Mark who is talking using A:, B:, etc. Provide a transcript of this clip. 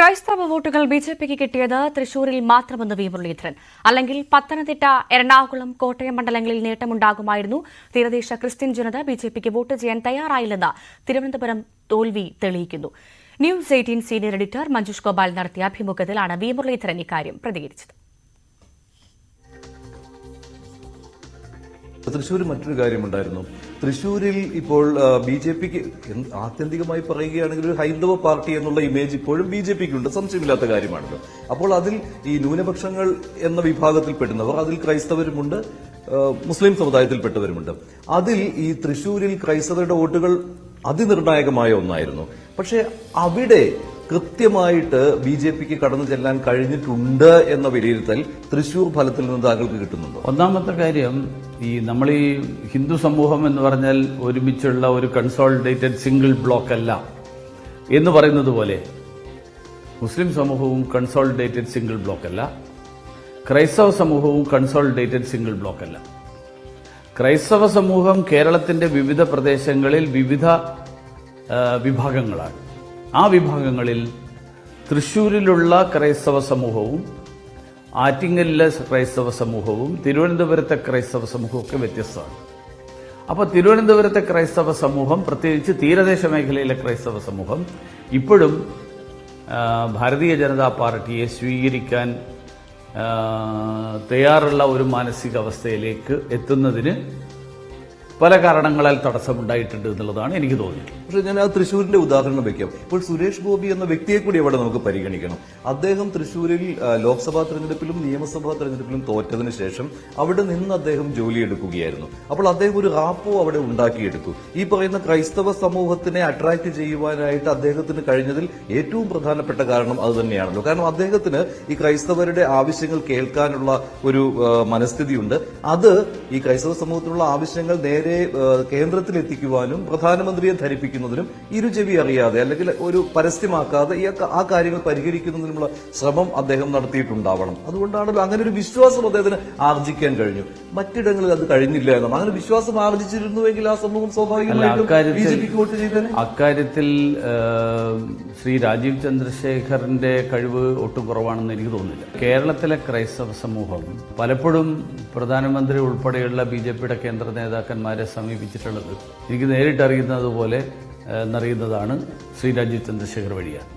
A: ക്രൈസ്തവ വോട്ടുകൾ B J പിക്ക് കിട്ടിയത് തൃശൂരിൽ മാത്രമെന്ന് വി മുരളീധരൻ. അല്ലെങ്കിൽ പത്തനംതിട്ട എറണാകുളം കോട്ടയം മണ്ഡലങ്ങളിൽ നേട്ടമുണ്ടാകുമായിരുന്നു. തീരദേശ ക്രിസ്ത്യൻ ജനത ബി ജെ പിക്ക് വോട്ട് ചെയ്യാൻ തയ്യാറായില്ലെന്ന് തിരുവനന്തപുരം തോൽവി തെളിയിക്കുന്നു. News eighteen senior editor Manjush Gopal നടത്തിയ അഭിമുഖത്തിലാണ് വി മുരളീധരൻ ഇക്കാര്യം പ്രതികരിച്ചത്.
B: തൃശ്ശൂർ മറ്റൊരു കാര്യമുണ്ടായിരുന്നു. തൃശ്ശൂരിൽ ഇപ്പോൾ ബി ജെ പിക്ക് ആത്യന്തികമായി പറയുകയാണെങ്കിൽ ഒരു ഹൈന്ദവ പാർട്ടി എന്നുള്ള ഇമേജ് ഇപ്പോഴും ബി ജെ പിക്ക് ഉണ്ട് സംശയമില്ലാത്ത കാര്യമാണല്ലോ. അപ്പോൾ അതിൽ ഈ ന്യൂനപക്ഷങ്ങൾ എന്ന വിഭാഗത്തിൽപ്പെടുന്നവർ അതിൽ ക്രൈസ്തവരുമുണ്ട് മുസ്ലിം സമുദായത്തിൽപ്പെട്ടവരുമുണ്ട്. അതിൽ ഈ തൃശ്ശൂരിൽ ക്രൈസ്തവരുടെ വോട്ടുകൾ അതിനിർണായകമായ ഒന്നായിരുന്നു. പക്ഷേ അവിടെ കൃത്യമായിട്ട് ബി ജെ പിക്ക് കടന്നു ചെല്ലാൻ കഴിഞ്ഞിട്ടുണ്ട് എന്ന വിലയിരുത്തൽ തൃശൂർ ഫലത്തിൽ നിന്ന് താങ്കൾക്ക് കിട്ടുന്നുണ്ടോ?
C: ഒന്നാമത്തെ കാര്യം ഈ നമ്മൾ ഈ ഹിന്ദു സമൂഹം എന്ന് പറഞ്ഞാൽ ഒരുമിച്ചുള്ള ഒരു കൺസോളിഡേറ്റഡ് സിംഗിൾ ബ്ലോക്ക് അല്ല. എന്ന് പറയുന്നത് പോലെ മുസ്ലിം സമൂഹവും കൺസോളിഡേറ്റഡ് സിംഗിൾ ബ്ലോക്ക് അല്ല. ക്രൈസ്തവ സമൂഹവും കൺസോളിഡേറ്റഡ് സിംഗിൾ ബ്ലോക്ക് അല്ല. ക്രൈസ്തവ സമൂഹം കേരളത്തിന്റെ വിവിധ പ്രദേശങ്ങളിൽ വിവിധ വിഭാഗങ്ങളാണ്. ആ വിഭാഗങ്ങളിൽ തൃശ്ശൂരിലുള്ള ക്രൈസ്തവ സമൂഹവും ആറ്റിങ്ങലിലെ ക്രൈസ്തവ സമൂഹവും തിരുവനന്തപുരത്തെ ക്രൈസ്തവ സമൂഹവും ഒക്കെ വ്യത്യസ്തമാണ്. അപ്പോൾ തിരുവനന്തപുരത്തെ ക്രൈസ്തവ സമൂഹം പ്രത്യേകിച്ച് തീരദേശ മേഖലയിലെ ക്രൈസ്തവ സമൂഹം ഇപ്പോഴും ഭാരതീയ ജനതാ പാർട്ടിയെ സ്വീകരിക്കാൻ തയ്യാറുള്ള ഒരു മാനസികാവസ്ഥയിലേക്ക് എത്തുന്നതിന് പല കാരണങ്ങളാൽ തടസ്സമുണ്ടായിട്ടുണ്ട് എന്നുള്ളതാണ് എനിക്ക് തോന്നിയിട്ടുള്ളത്.
B: പക്ഷേ ഞാൻ ആ തൃശ്ശൂരിന്റെ ഉദാഹരണം വെക്കാം. ഇപ്പോൾ സുരേഷ് ഗോപി എന്ന വ്യക്തിയെ കൂടി അവിടെ നമുക്ക് പരിഗണിക്കണം. അദ്ദേഹം തൃശ്ശൂരിൽ ലോക്സഭാ തെരഞ്ഞെടുപ്പിലും നിയമസഭാ തെരഞ്ഞെടുപ്പിലും തോറ്റതിന് ശേഷം അവിടെ നിന്ന് അദ്ദേഹം ജോലിയെടുക്കുകയായിരുന്നു. അപ്പോൾ അദ്ദേഹം ഒരു റാപ്പോ അവിടെ ഉണ്ടാക്കിയെടുത്തു. ഈ പറയുന്ന ക്രൈസ്തവ സമൂഹത്തിനെ അട്രാക്ട് ചെയ്യുവാനായിട്ട് അദ്ദേഹത്തിന് കഴിഞ്ഞതിൽ ഏറ്റവും പ്രധാനപ്പെട്ട കാരണം അത് തന്നെയാണല്ലോ. കാരണം അദ്ദേഹത്തിന് ഈ ക്രൈസ്തവരുടെ ആവശ്യങ്ങൾ കേൾക്കാനുള്ള ഒരു മനസ്ഥിതിയുണ്ട്. അത് ഈ ക്രൈസ്തവ സമൂഹത്തിനുള്ള ആവശ്യങ്ങൾ നേരെ ആ, കേന്ദ്രത്തിൽ എത്തിക്കുവാനും പ്രധാനമന്ത്രിയെ ധരിപ്പിക്കുന്നതിനും ഇരുചെവി അറിയാതെ അല്ലെങ്കിൽ ഒരു പരസ്യമാക്കാതെ ഈ ആ കാര്യങ്ങൾ പരിഹരിക്കുന്നതിനുമുള്ള ശ്രമം അദ്ദേഹം നടത്തിയിട്ടുണ്ടാവണം. അതുകൊണ്ടാണല്ലോ അങ്ങനെ ഒരു വിശ്വാസം അദ്ദേഹത്തിന് ആർജിക്കാൻ കഴിഞ്ഞു. മറ്റിടങ്ങളിൽ അത് കഴിഞ്ഞില്ല എന്നാണ്. അങ്ങനെ വിശ്വാസം ആർജിച്ചിരുന്നുവെങ്കിൽ ആ സമൂഹം സ്വാഭാവികമായിട്ടും ബി
C: അക്കാര്യത്തിൽ
B: ജെ പിക്ക് വോട്ട് ചെയ്തേനെ.
C: അക്കാര്യത്തിൽ ശ്രീ രാജീവ് ചന്ദ്രശേഖറിന്റെ കഴിവ് ഒട്ടും കുറവാണെന്ന് എനിക്ക് തോന്നുന്നില്ല. കേരളത്തിലെ ക്രൈസ്തവ സമൂഹം പലപ്പോഴും പ്രധാനമന്ത്രി ഉൾപ്പെടെയുള്ള ബി ജെ പിയുടെ കേന്ദ്ര നേതാക്കന്മാരെ സമീപിച്ചിട്ടുള്ളത്. എനിക്ക് നേരിട്ടറിയുന്നത് പോലെ എന്നറിയുന്നതാണ് ശ്രീ രാജീവ് ചന്ദ്രശേഖർ വഴിയാണ്.